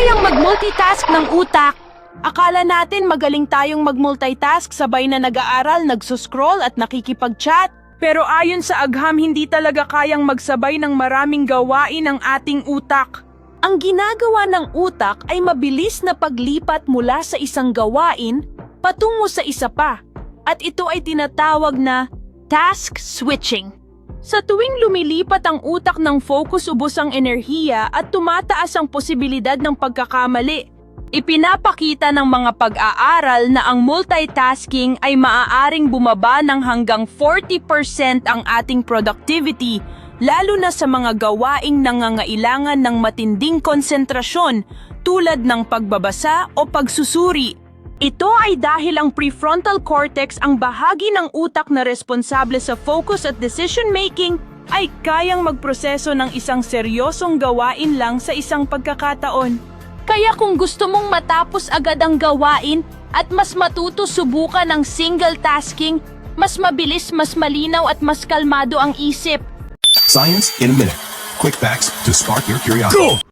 kayang mag-multitask ng utak? Akala natin magaling tayong mag-multitask sabay na nag-aaral, nagsuscroll at nakikipag-chat. Pero ayon sa agham, hindi talaga kayang magsabay ng maraming gawain ang ating utak. Ang ginagawa ng utak ay mabilis na paglipat mula sa isang gawain patungo sa isa pa. At ito ay tinatawag na task switching. Sa tuwing lumilipat ang utak ng focus ubos ang enerhiya at tumataas ang posibilidad ng pagkakamali. Ipinapakita ng mga pag-aaral na ang multitasking ay maaaring bumaba ng hanggang 40% ang ating productivity, lalo na sa mga gawaing nangangailangan ng matinding konsentrasyon tulad ng pagbabasa o pagsusuri. Ito ay dahil ang prefrontal cortex ang bahagi ng utak na responsable sa focus at decision making ay kayang magproseso ng isang seryosong gawain lang sa isang pagkakataon. Kaya kung gusto mong matapos agad ang gawain at mas matuto subukan ng single tasking, mas mabilis, mas malinaw at mas kalmado ang isip. Science in a minute. Quick facts to spark your curiosity.